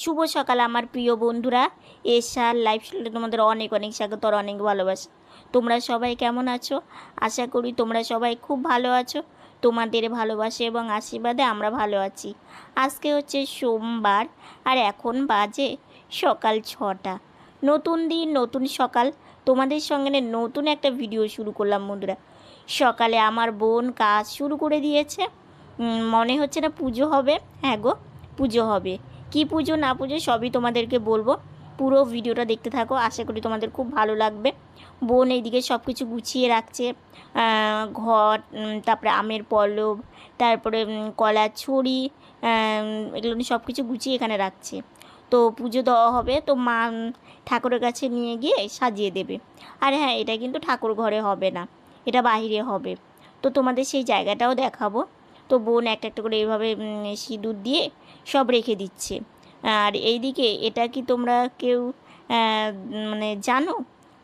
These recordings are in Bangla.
শুভ সকাল, আমার প্রিয় বন্ধুরা। এশার লাইফ স্টাইলে তোমাদের অনেক অনেক স্বাগত আর অনেক ভালোবাসা। তোমরা সবাই কেমন আছো? আশা করি তোমরা সবাই খুব ভালো আছো। তোমাদের ভালোবাসা এবং আশীর্বাদে আমরা ভালো আছি। আজকে হচ্ছে সোমবার আর এখন বাজে সকাল ছটা। নতুন দিন, নতুন সকাল। তোমাদের সঙ্গে নতুন একটা ভিডিও শুরু করলাম বন্ধুরা। সকালে আমার বোন কাজ শুরু করে দিয়েছে। মনে হচ্ছে না পুজো হবে। হ্যাঁ গো, পুজো হবে। কি পুজো না পুজো সবই তোমাদেরকে বলব। পুরো ভিডিওটা দেখতে থাকো, আশা করি তোমাদের খুব ভালো লাগবে। বোন এইদিকে সব কিছু গুছিয়ে রাখছে ঘট তারপরে আমের পল্লব তারপরে কলা ছড়ি এগুলো সব কিছু গুছিয়ে এখানে রাখছে। তো পুজো দেওয়া হবে, তো মা ঠাকুরের কাছে নিয়ে গিয়ে সাজিয়ে দেবে। আর হ্যাঁ এটা কিন্তু ঠাকুর ঘরে হবে না, এটা বাইরে হবে। তো তোমাদের সেই জায়গাটাও দেখাবো। তো বোন একটা একটা করে এইভাবে সিঁদুর দিয়ে সব রেখে দিচ্ছে। আর এইদিকে এটা কি তোমরা কেউ মানে জানো?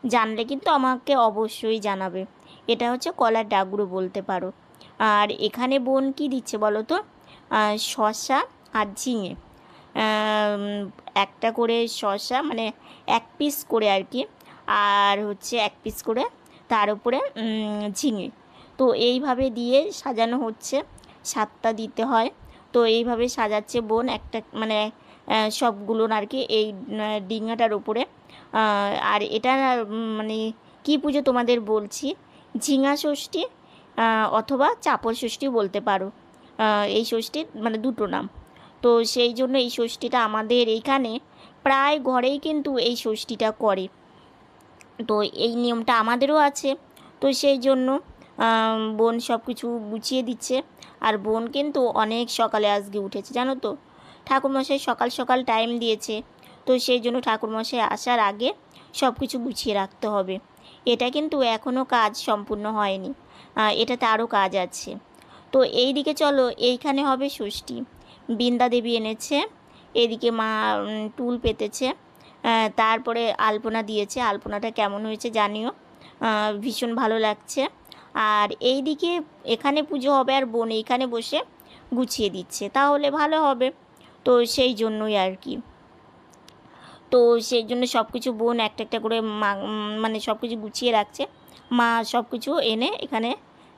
জানলে কিন্তু আমাকে অবশ্যই জানাবে। এটা হচ্ছে কলার ডাগরু বলতে পারো। আর এখানে বোন কি দিচ্ছে বলো তো? শসা আর ঝিঙে। একটা করে শসা মানে এক পিস করে আর কি। আর হচ্ছে এক পিস করে তার উপরে ঝিঙে। তো এইভাবে দিয়ে সাজানো হচ্ছে। সাতটা দিতে হয়। তো এইভাবে সাজাচ্ছে বোন একটা মানে সবগুলো আর কি এই ডিঙাটার উপরে। আর এটা মানে কি পুজো তোমাদের বলছি? ঝিঙা ষষ্ঠী অথবা চাপর ষষ্ঠী বলতে পারো। এই ষষ্ঠীর মানে দুটো নাম। তো সেই জন্য এই ষষ্ঠীটা আমাদের এইখানে প্রায় ঘরেই কিন্তু এই ষষ্ঠীটা করে। তো এই নিয়মটা আমাদেরও আছে। তো সেই জন্য বোন সব কিছু গুছিয়ে দিচ্ছে। আর বোন কিন্তু অনেক সকালে আজকে উঠেছে, জানো তো? ঠাকুরমশাই সকাল সকাল টাইম দিয়েছে। তো সেই জন্য ঠাকুরমশাই আসার আগে সব কিছু গুছিয়ে রাখতে হবে। এটা কিন্তু এখনও কাজ সম্পূর্ণ হয়নি। এটাতে আরও কাজ আছে। তো এই দিকে চলো, এইখানে হবে ষষ্ঠী। বৃন্দা দেবী এনেছে, এদিকে মা টুল পেতেছে। তারপরে আলপনা দিয়েছে। আলপনাটা কেমন হয়েছে জানিও। ভীষণ ভালো লাগছে। আর এই দিকে এখানে পুজো হবে আর বোন এইখানে বসে গুছিয়ে দিচ্ছে, তাহলে ভালো হবে। তো সেই জন্যই আর কি। তো সেই জন্য সব কিছু বোন একটা একটা করে মানে সব কিছু গুছিয়ে রাখছে। মা সব কিছু এনে এখানে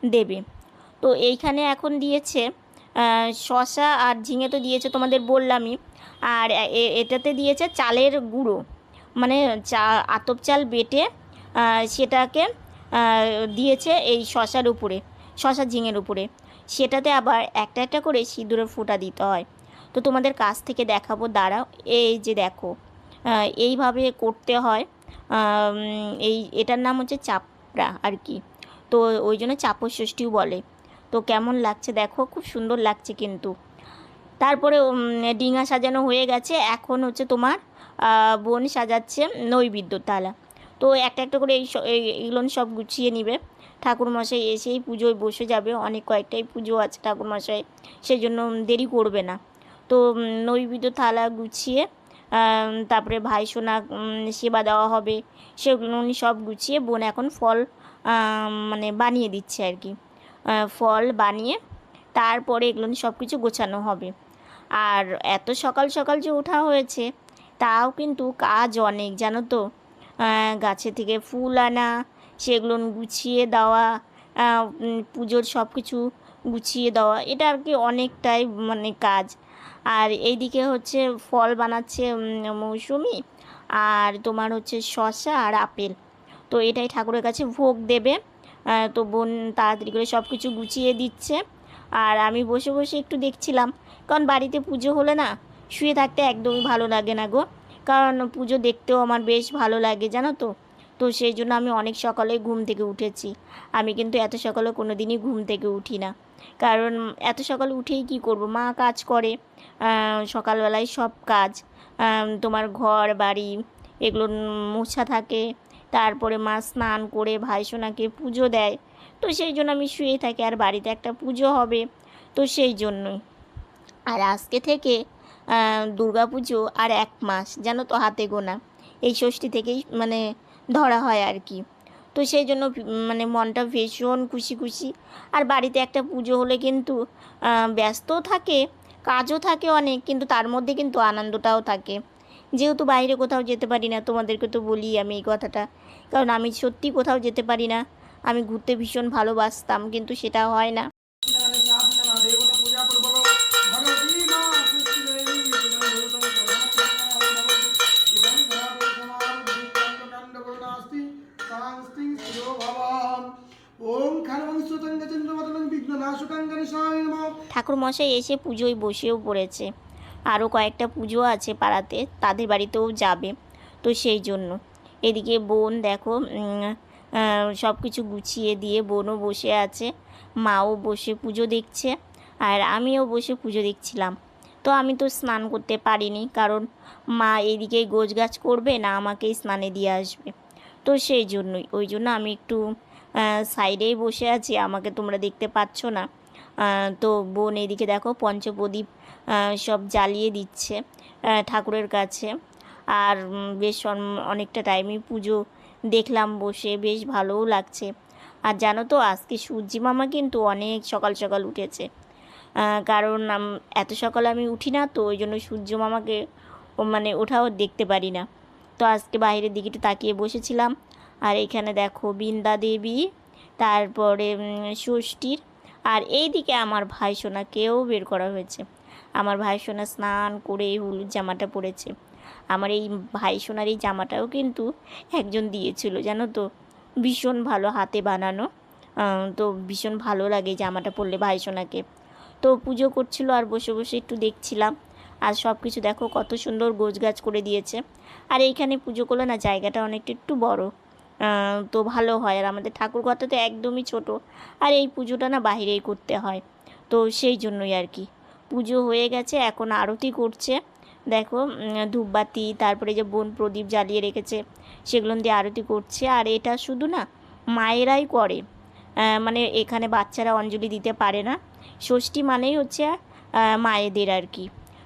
দেবে। তো এইখানে এখন দিয়েছে শসা আর ঝিঙে তো দিয়েছে তোমাদের বললামই। আর এটাতে দিয়েছে চালের গুঁড়ো। মানে চা, আতপ চাল বেটে সেটাকে দিয়েছে এই শশার উপরে শশা ঝিঙের উপরে। সেটাতে আবার একটা একটা করে সিঁদুরের ফোঁটা দিতে হয়। তো তোমাদের কাছ থেকে দেখাবো, দাঁড়াও, এই যে দেখো এইভাবে করতে হয়। এই, এটার নাম হচ্ছে চাপড়া আর কি। তো ওই জন্য চাপর ষষ্ঠীও বলে। তো কেমন লাগছে দেখো, খুব সুন্দর লাগছে কিন্তু। তারপরে ডিঙা সাজানো হয়ে গেছে। এখন হচ্ছে তোমার বোন সাজাচ্ছে নৈবেদ্য তালা তো একটা একটা করে এই স- এই- এগুলো সব গুছিয়ে নিবে। ঠাকুরমশাই এসেই পুজোয় বসে যাবে অনেক কয়েকটাই পুজো আছে ঠাকুরমশাই সেই জন্য দেরি করবে না। তো নৈবেদ্য থালা গুছিয়ে তারপরে ভাইসোনা উম, সেবা দেওয়া হবে সেগুলো সব গুছিয়ে বোন এখন ফল মানে বানিয়ে দিচ্ছে আর কি। ফল বানিয়ে তারপরে এগুলো সব কিছু গোছানো হবে। আর এত সকাল সকাল যে ওঠা হয়েছে তাও কিন্তু কাজ অনেক জানো তো? গাছে থেকে ফুল আনা, সেগুলো গুছিয়ে দেওয়া পুজোর সব কিছু গুছিয়ে দেওয়া, এটা আর কি অনেকটাই মানে কাজ। আর এইদিকে হচ্ছে ফল বানাচ্ছে মৌসুমি, আর তোমার হচ্ছে শসা আর আপেল। তো এটাই ঠাকুরের কাছে ভোগ দেবে। তো বোন তাড়াতাড়ি করে সব কিছু গুছিয়ে দিচ্ছে। আর আমি বসে বসে একটু দেখছিলাম, কারণ বাড়িতে পুজো হলে না, শুয়ে থাকতে একদমই ভালো লাগে না গো। কারণ পুজো দেখতেও আমার বেশ ভালো লাগে, জানো তো? তো সেই জন্য আমি অনেক সকালে ঘুম থেকে উঠেছি। আমি কিন্তু এত সকালে কোনো দিনই ঘুম থেকে উঠি না। কারণ এত সকালে উঠেই কি করব? মা কাজ করে সকালবেলায় সব কাজ। তোমার ঘর, বাড়ি, এগুলো মোছা থাকে। তারপরে মা স্নান করে ভাইসোনাকে পুজো দেয়। তো সেই জন্য আমি শুয়ে থাকি। আর বাড়িতে একটা পুজো হবে। তো সেই জন্যই। আর আজকে থেকে পুজো আর এক মাস, জানো তো হাতে গোনা। এই ষষ্ঠী থেকেই মানে ধরা হয় আর কি। তো সেই জন্য মানে মনটা ভীষণ খুশি খুশি। আর বাড়িতে একটা পুজো হলে কিন্তু ব্যস্তও থাকে, কাজও থাকে অনেক, কিন্তু তার মধ্যে কিন্তু আনন্দটাও থাকে। যেহেতু বাইরে কোথাও যেতে পারি না, তোমাদেরকে তো বলি আমি এই কথাটা। কারণ আমি সত্যি কোথাও যেতে পারি না। আমি ঘুরতে ভীষণ ভালোবাসতাম, কিন্তু সেটা হয় না। ঠাকুর মশাই এসে পুজোয় বসেও পড়েছে। আরও কয়েকটা পুজো আছে পাড়াতে, তাদের বাড়িতেও যাবে, তো সেই জন্য। এদিকে বোন দেখো সব কিছু গুছিয়ে দিয়ে বোনও বসে আছে, মাও বসে পুজো দেখছে, আর আমিও বসে পুজো দেখছিলাম। তো আমি তো স্নান করতে পারিনি, কারণ মা এদিকে গোছ গাছ করবে, না আমাকেই স্নানে দিয়ে আসবে। তো সেই জন্যই, ওই জন্য আমি একটু সাইডেই বসে আছি, আমাকে তোমরা দেখতে পাচ্ছ না। তো বোন এদিকে দেখো, পঞ্চপ্রদীপ সব জ্বালিয়ে দিচ্ছে ঠাকুরের কাছে। আর বেশ অনেকটা টাইমই পুজো দেখলাম বসে, বেশ ভালোও লাগছে। আর জানো তো, আজকে সূর্যি মামা কিন্তু অনেক সকাল সকাল উঠেছে। কারণ এত সকালে আমি উঠি না, তো ওই জন্য সূর্য মামাকে মানে ওঠাও দেখতে পারি না। তো আজকে বাইরের দিকে একটু তাকিয়ে বসেছিলাম আর এখানে দেখো বৃন্দা দেবী, তারপরে ষষ্ঠীর। আর এই দিকে আমার ভাই সোনাকেও বের করা হয়েছে। আমার ভাই সোনা স্নান করে এই হলুদ জামাটা পরেছে। আমার এই ভাই সোনার এই জামাটাও কিন্তু একজন দিয়েছিল, জানো তো? ভীষণ ভালো হাতে বানানো। তো ভীষণ ভালো লাগে জামাটা পরলে ভাই সোনাকে। তো পুজো করছিল আর বসে বসে একটু দেখছিলাম। আর সব কিছু দেখো কত সুন্দর গোছ গাছ করে দিয়েছে। আর এইখানে পুজো করলে না জায়গাটা অনেকটা একটু বড়। তো ভালো হয়। আর আমাদের ঠাকুর ঘরটা তো একদমই ছোট। আর এই পুজোটা না বাইরেই করতে হয়। তো সেই জন্যই আর কি। পুজো হয়ে গেছে, এখন আরতি করছে। দেখো ধূপবাতি, তারপরে যে বোন প্রদীপ জ্বালিয়ে রেখেছে, সেগুলো দিয়ে আরতি করছে। আর এটা শুধু না, মায়েরাই করে। মানে এখানে বাচ্চারা অঞ্জলি দিতে পারে না। ষষ্ঠী মানেই হচ্ছে মায়েদের আর কি।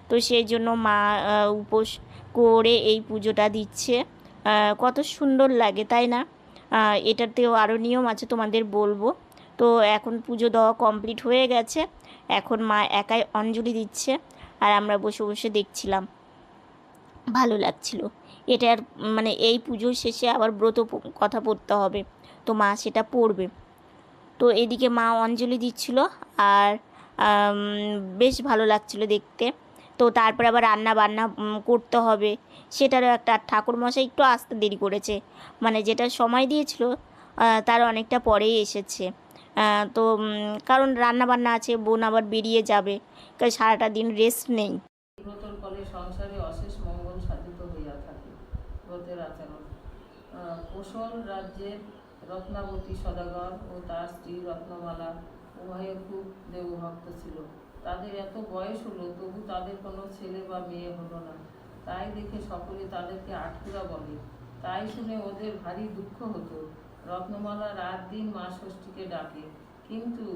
তো সেই জন্য মা উপোস করে এই পুজোটা দিচ্ছে। কত সুন্দর লাগে, তাই না? এটাতেও আরও নিয়ম আছে তোমাদের বলব। তো এখন পুজো দেওয়া কমপ্লিট হয়ে গেছে। এখন মা একাই অঞ্জলি দিচ্ছে আর আমরা বসে বসে দেখছিলাম। ভালো লাগছিল। এটার মানে এই পুজোর শেষে আবার ব্রত কথা পড়তে হবে। তো মা সেটা পড়বে। তো এদিকে মা অঞ্জলি দিচ্ছিল আর বেশ ভালো লাগছিল দেখতে। তো তারপরে আবার রান্না বান্না করতে হবে। সেটারও একটা ঠাকুর মশাই একটু আসতে দেরি করেছে। মানে যেটা সময় দিয়েছিল তার অনেকটা পরেই এসেছে। তো কারণ রান্না বান্না আছে, বোন আবার বেরিয়ে যাবে। কারণ সারাটা দিন রেস্ট নেই। কোশল রাজ্যের রত্নাবতী সদাগর ও তার স্ত্রী রত্নমালা, উভয়ে খুব দেবভক্ত ছিল। তাদের এত বয়স হলো, তবু তাদের কোনো ছেলে বা মেয়ে হলো না। তাই দেখে সকলে তাদেরকে আটকুরা বলে। তাই শুনে ওদের ভারী দুঃখ হতো। রত্নমালা রাত দিন মা ষষ্ঠীকে ডাকে। কিন্তু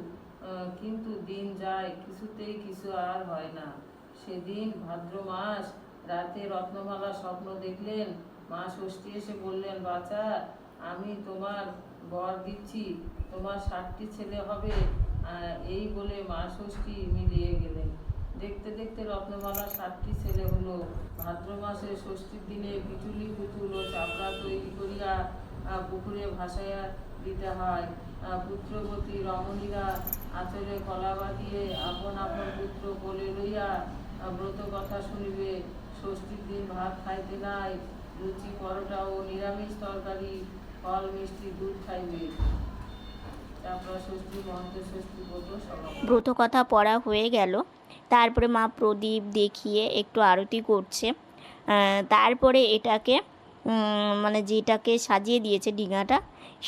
কিন্তু দিন যায়, কিছুতেই কিছু আর হয় না। সেদিন ভাদ্র মাস, রাতে রত্নমালা স্বপ্ন দেখলেন। মা ষষ্ঠী এসে বললেন বাচ্চা আমি তোমার বর দিচ্ছি। তোমার ষাটটি ছেলে হবে। আহ, এই বলে মা ষষ্ঠী মিলিয়ে গেলেন। দেখতে দেখতে রত্নমালা সাতটি ছেলে হলো। ভাদ্র মাসে ষষ্ঠীর দিনে পিটুলি পুতুল ও চাপড়া তৈরি করিয়া পুকুরে ভাসাইয়া দিতে হয়। পুত্রবতী রমণীরা আচরে কলা বাঁধিয়ে আপন আপন পুত্র কোলে লইয়া ব্রত কথা শুনিবে ষষ্ঠীর দিন ভাত খাইতে নাই লুচি পরোটা ও নিরামিষ তরকারি ফল মিষ্টি দুধ খাইবে। ব্রত কথা পড়া হয়ে গেল। তারপরে মা প্রদীপ দেখিয়ে একটু আরতি করছে। তারপরে এটাকে মানে যেটাকে সাজিয়ে দিয়েছে ডিঙাটা,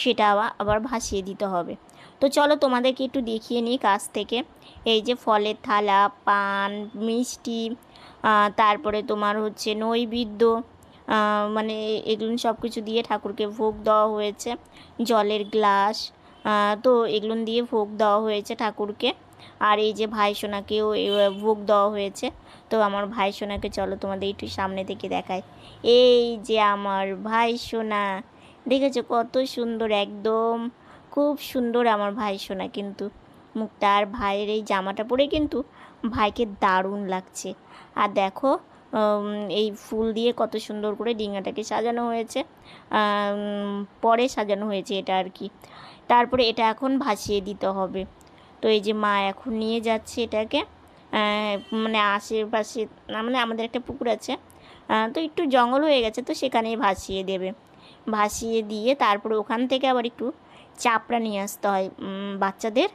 সেটা আবার ভাসিয়ে দিতে হবে। তো চলো তোমাদেরকে একটু দেখিয়ে নিই কাছ থেকে। এই যে ফলের থালা, পান, মিষ্টি তারপরে তোমার হচ্ছে নৈবেদ্য মানে এগুলো সব কিছু দিয়ে ঠাকুরকে ভোগ দেওয়া হয়েছে। জলের গ্লাস তো এগুলো দিয়ে ভোগ দেওয়া হয়েছে ঠাকুরকে। আর এই যে ভাই সোনাকেও ভোগ দেওয়া হয়েছে। তো আমার ভাই সোনাকে চলো তোমাদের একটু সামনে থেকে দেখায় এই যে আমার ভাই সোনা, দেখেছ কত সুন্দর একদম, খুব সুন্দর আমার ভাই সোনা কিন্তু। মুখটা আর ভাইয়ের এই জামাটা পরে কিন্তু ভাইকে দারুণ লাগছে। আর দেখো এই ফুল দিয়ে কত সুন্দর করে ডিঙাটাকে সাজানো হয়েছে। পরে সাজানো হয়েছে এটা আর কি। তারপরে এটা এখন ভাসিয়ে দিতে হবে। তো এই যে মা এখন নিয়ে যাচ্ছে এটাকে মানে আশেপাশে মানে আমাদের একটা পুকুর আছে তো একটু জঙ্গল হয়ে গেছে তো সেখানেই ভাসিয়ে দেবে। ভাসিয়ে দিয়ে তারপরে ওখান থেকে আবার একটু চাপড়া নিয়ে আসতে হয় বাচ্চাদের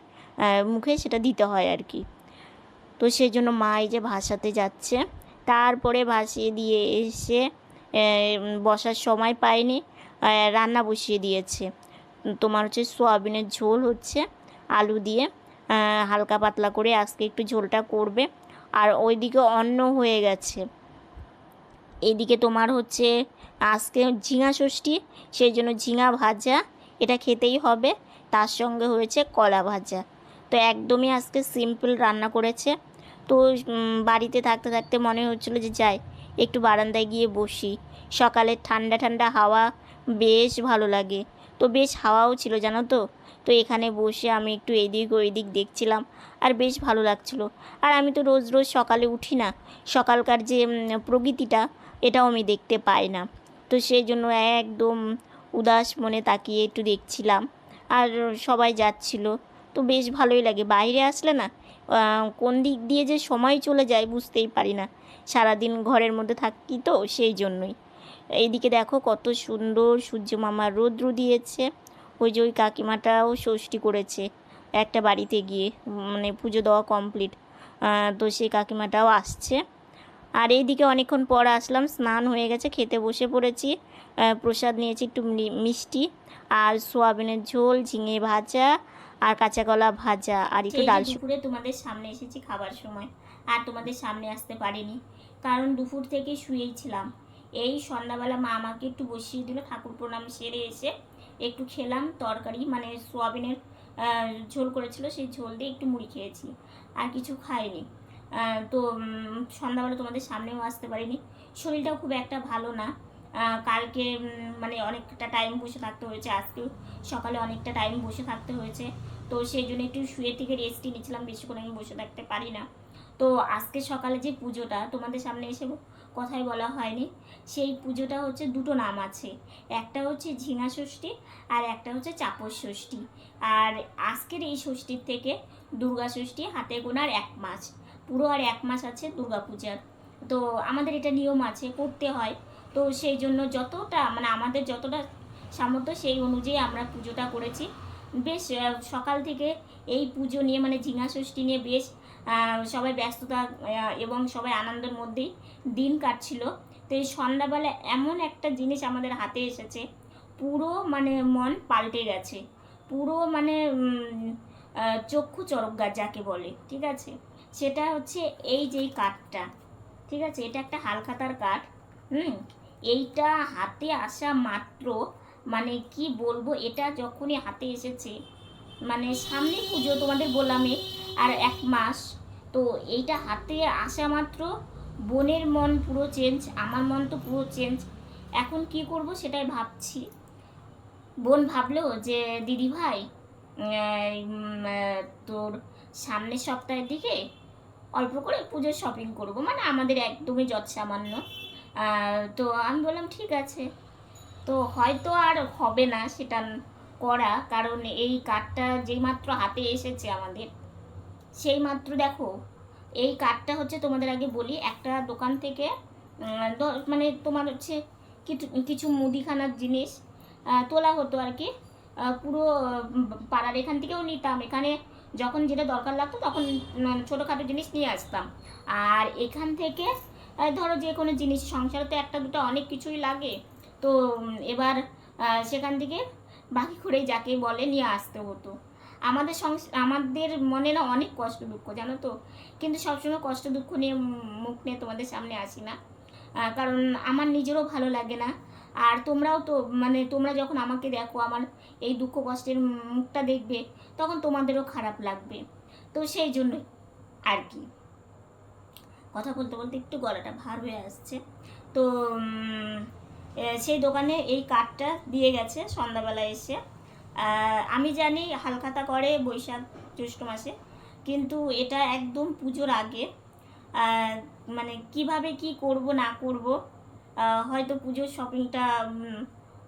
মুখে সেটা দিতে হয় আর কি। তো সেই জন্য মা এই যে ভাসাতে যাচ্ছে, তারপরে ভাসিয়ে দিয়ে এসে বসার সময় পায়নি রান্না বসিয়ে দিয়েছে। তোমার হচ্ছে সোয়াবিনের ঝোল হচ্ছে, আলু দিয়ে হালকা পাতলা করে আজকে একটু ঝোলটা করবে। আর ওইদিকে অন্ন হয়ে গেছে। এদিকে তোমার হচ্ছে আজকে ঝিঙা ষষ্ঠী, সেই জন্য ঝিঙা ভাজা এটা খেতেই হবে। তার সঙ্গে হয়েছে কলা ভাজা। তো একদমই আজকে সিম্পল রান্না করেছে। তো বাড়িতে থাকতে থাকতে মনে হচ্ছিল যে যাই, একটু বারান্দায় গিয়ে বসি। সকালে ঠান্ডা ঠান্ডা হাওয়া বেশ ভালো লাগে। তো বেশ হাওয়াও ছিল, জানো তো? তো এখানে বসে আমি একটু এদিক ওইদিক দেখছিলাম আর বেশ ভালো লাগছিল। আর আমি তো রোজ রোজ সকালে উঠি না। সকালকার যে প্রকৃতিটা, এটাও আমি দেখতে পাই না। তো সেই জন্য একদম উদাস মনে তাকিয়ে একটু দেখছিলাম। আর সবাই যাচ্ছিল। তো বেশ ভালোই লাগে। বাইরে আসলে না কোন দিক দিয়ে যে সময় চলে যায় বুঝতেই পারি না। সারাদিন ঘরের মধ্যে থাকি তো সেই জন্যই। এইদিকে দেখো কত সুন্দর সূর্য মামা রৌদ্র দিয়েছে। ওই যে ওই কাকিমাটাও ষষ্ঠী করেছে একটা বাড়িতে গিয়ে মানে পুজো দেওয়া কমপ্লিট তো সেই কাকিমাটাও আসছে। আর এইদিকে অনেকক্ষণ পর আসলাম স্নান হয়ে গেছে খেতে বসে পড়েছি। প্রসাদ নিয়েছি একটু মিষ্টি আর সোয়াবিনের ঝোল ঝিঙে ভাজা আর কাঁচা কলা ভাজা আর একটু ডাল দুপুরে তোমাদের সামনে এসেছি খাবার সময় আর তোমাদের সামনে আসতে পারিনি। কারণ দুপুর থেকে শুয়েই ছিলাম। এই সন্ধ্যাবেলা মা আমাকে একটু বসিয়ে দিল, ঠাকুর প্রণাম সেরে এসে একটু খেলাম তরকারি মানে সোয়াবিনের ঝোল করেছিল, সেই ঝোল দিয়ে একটু মুড়ি খেয়েছি, আর কিছু খাইনি। তো সন্ধ্যাবেলা তোমাদের সামনেও আসতে পারিনি। শরীরটাও খুব একটা ভালো না। কালকে মানে অনেকটা টাইম বসে থাকতে হয়েছে আজকেও সকালে অনেকটা টাইম বসে থাকতে হয়েছে। তো সেই জন্য একটু শুয়ে থেকে রেস্টই নিচ্ছিলাম বেশিক্ষণ আমি বসে থাকতে পারি না। তো আজকে সকালে যে পুজোটা, তোমাদের সামনে এসে কথাই বলা হয়নি। সেই পুজোটা হচ্ছে দুটো নাম আছে। একটা হচ্ছে ঝিঙা ষষ্ঠী আর একটা হচ্ছে চাপস ষষ্ঠী। আর আজকের এই ষষ্ঠীর থেকে দুর্গা ষষ্ঠী হাতে গোনার এক মাস। পুরো আর এক মাস আছে দুর্গা পূজার। তো আমাদের এটা নিয়ম আছে, করতে হয়। তো সেই জন্য যতটা মানে আমাদের যতটা সামর্থ্য সেই অনুযায়ী আমরা পুজোটা করেছি। বেশ সকাল থেকে এই পুজো নিয়ে মানে ঝিঙা ষষ্ঠী নিয়ে বেশ সবাই ব্যস্ততা এবং সবাই আনন্দের মধ্যেই দিন কাটছিল। তো এই সন্ধ্যাবেলা এমন একটা জিনিস আমাদের হাতে এসেছে, পুরো মানে মন পাল্টে গেছে। পুরো মানে চক্ষু চরক গাছ যাকে বলে, ঠিক আছে? সেটা হচ্ছে এই যে এই কাঠটা, ঠিক আছে? এটা একটা হালখাতার কাঠ, হুম? এইটা হাতে আসা মাত্র মানে কি বলব, এটা যখনই হাতে এসেছে মানে সামনে পুজো তোমাদের বললামই, আর এক মাস তো এইটা হাতে আসা মাত্র। বোনের মন পুরো চেঞ্জ আমার মন তো পুরো চেঞ্জ এখন কি করব সেটাই ভাবছি। বোন ভাবলো যে, দিদি ভাই তোর সামনের সপ্তাহের দিকে অল্প করে পুজোর শপিং করব। মানে আমাদের একদমই যৎ সামান্য তো আমি বললাম, ঠিক আছে। তো হয়তো আর হবে না সেটা করা, কারণ এই কার্ডটা যেই মাত্র হাতে এসেছে আমাদের। সেই মাত্র দেখো, এই কার্ডটা হচ্ছে তোমাদের আগে বলি, একটা দোকান থেকে মানে তোমার হচ্ছে কিছু কিছু মুদিখানার জিনিস তোলা হতো আর কি। পুরো পাড়ার এখান থেকেও নিতাম। এখানে যখন যেটা দরকার লাগতো তখন ছোটোখাটো জিনিস নিয়ে আসতাম। আর এখান থেকে ধরো যে কোনো জিনিস, সংসারে তো একটা দুটো অনেক কিছুই লাগে। তো এবার সেখান থেকে বাকি করে যাকে বলে নিয়ে আসতে হতো। আমাদের আমাদের মনে না অনেক কষ্ট দুঃখ, জানো তো? কিন্তু সবসময় কষ্ট দুঃখ নিয়ে মুখ নিয়ে তোমাদের সামনে আসি না। কারণ আমার নিজেরও ভালো লাগে না। আর তোমরাও তো মানে তোমরা যখন আমাকে দেখো, আমার এই দুঃখ কষ্টের মুখটা দেখবে, তখন তোমাদেরও খারাপ লাগবে। তো সেই জন্যই আর কি। কথা বলতে বলতে একটু গলাটা ভার হয়ে আসছে। তো সেই দোকানে এই কার্ডটা দিয়ে গেছে সন্ধ্যাবেলা এসে। আমি জানি হালখাতা করে বৈশাখ জ্যৈষ্ঠ মাসে, কিন্তু এটা একদম পুজোর আগে মানে কীভাবে কি করব না করব হয়তো পুজোর শপিংটা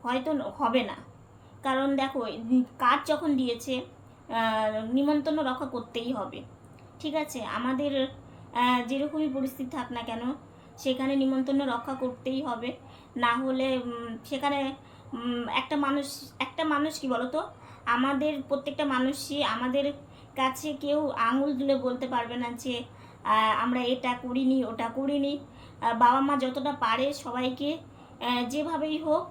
হয়তো হবে না। কারণ দেখো কার্ড যখন দিয়েছে নিমন্ত্রণ রক্ষা করতেই হবে। ঠিক আছে? আমাদের যেরকমই পরিস্থিতি থাক না কেন, সেখানে নিমন্ত্রণ রক্ষা করতেই হবে। না হলে সেখানে একটা মানুষ একটা মানুষ কি বলতো? আমাদের প্রত্যেকটা মানুষই আমাদের কাছে কেউ আঙুল তুলে বলতে পারবে না যে আমরা এটা করিনি, ওটা করিনি। বাবা মা যতটা পারে সবাইকে যেভাবেই হোক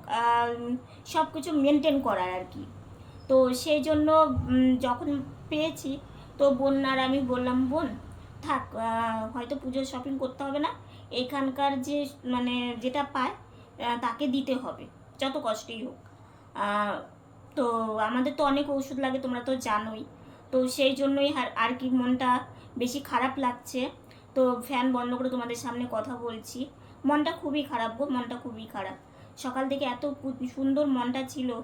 সব কিছু মেনটেন করার আর কি। তো সেই জন্য যখন পেয়েছি, তো বোন আর আমি বললাম, বোন, থাক হয়তো পুজোর শপিং করতে হবে না। এখানকার যে মানে যেটা পায় তাকে দিতে হবে। যত কষ্টই হোক। তো আমাদের তো অনেক ওষুধ লাগে, তোমরা তো জানোই। তো সেই জন্যই আর- কি মনটা বেশি খারাপ লাগছে। তো ফ্যান বন্ধ করে তোমাদের সামনে কথা বলছি। মনটা খুবই খারাপ গো, মনটা খুবই খারাপ। সকাল থেকে এত সুন্দর মনটা ছিল।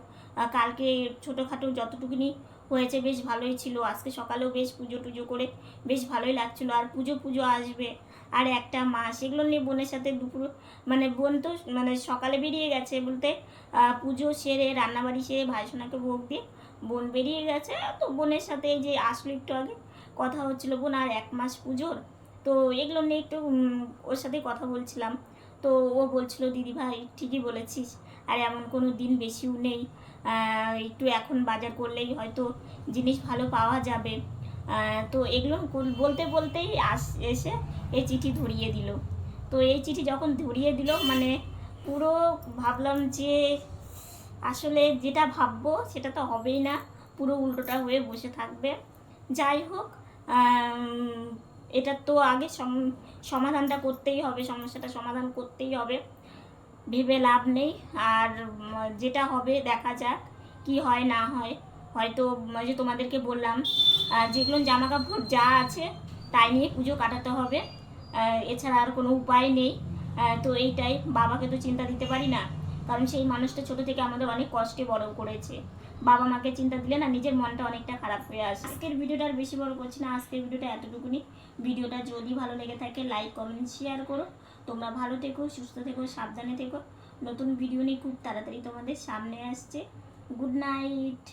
কালকে ছোটোখাটো যতটুকুনি হয়েছে বেশ ভালোই ছিল। আজকে সকালেও বেশ পুজো টুজো করে বেশ ভালোই লাগছিল। আর পুজো পুজো আসবে। আর একটা মাস এগুলো নিয়ে বোনের সাথে দুপুর মানে বোন তো মানে সকালে বেরিয়ে গেছে বলতে পুজো সেরে, রান্নাবাড়ি সেরে ভাইসোনাকে ভোগ দিয়ে বোন বেরিয়ে গেছে। তো বোনের সাথে যে আসলো একটু আগে, কথা হচ্ছিল বোন আর এক মাস পুজোর। তো এগুলো নিয়ে একটু ওর সাথে কথা বলছিলাম। তো ও বলছিল, দিদি ভাই, ঠিকই বলেছিস। আর এমন কোনো দিন বেশিও নেই। একটু এখন বাজার করলেই হয়তো জিনিস ভালো পাওয়া যাবে। তো এগুলো বলতে, বলতেই আস, এসে এই চিঠি ধরিয়ে দিল। তো এই চিঠি যখন ধরিয়ে দিল মানে পুরো ভাবলাম যে আসলে যেটা ভাববো সেটা তো হবেই না, পুরো উল্টোটা হয়ে বসে থাকবে। যাই হোক এটার তো আগে সম- সমাধানটা করতেই হবে, সমস্যাটা সমাধান করতেই হবে। ভেবে লাভ নেই, আর যেটা হবে দেখা যাক কি হয়, না হয়। হয়তো যে তোমাদেরকে বললাম যেগুলো জামা কাপড় যা আছে তাই নিয়ে পুজো কাটাতে হবে। এছাড়া আর কোনো উপায় নেই। তো এইটাই। বাবাকে তো চিন্তা দিতে পারি না। কারণ সেই মানুষটা ছোট থেকে আমাদের অনেক কষ্টে বড় করেছে। বাবা মাকে চিন্তা দিলে না নিজের মনটা অনেকটা খারাপ হয়ে আসে। আজকের ভিডিওটা আর বেশি বড় করছি না। আজকের ভিডিওটা এতটুকুনি। ভিডিওটা যদি ভালো লেগে থাকে লাইক কমেন্ট শেয়ার করো। তোমরা ভালো থেকো, সুস্থ থেকো, সাবধানে থেকো। নতুন ভিডিও নিয়ে খুব তাড়াতাড়ি তোমাদের সামনে আসছে। Good night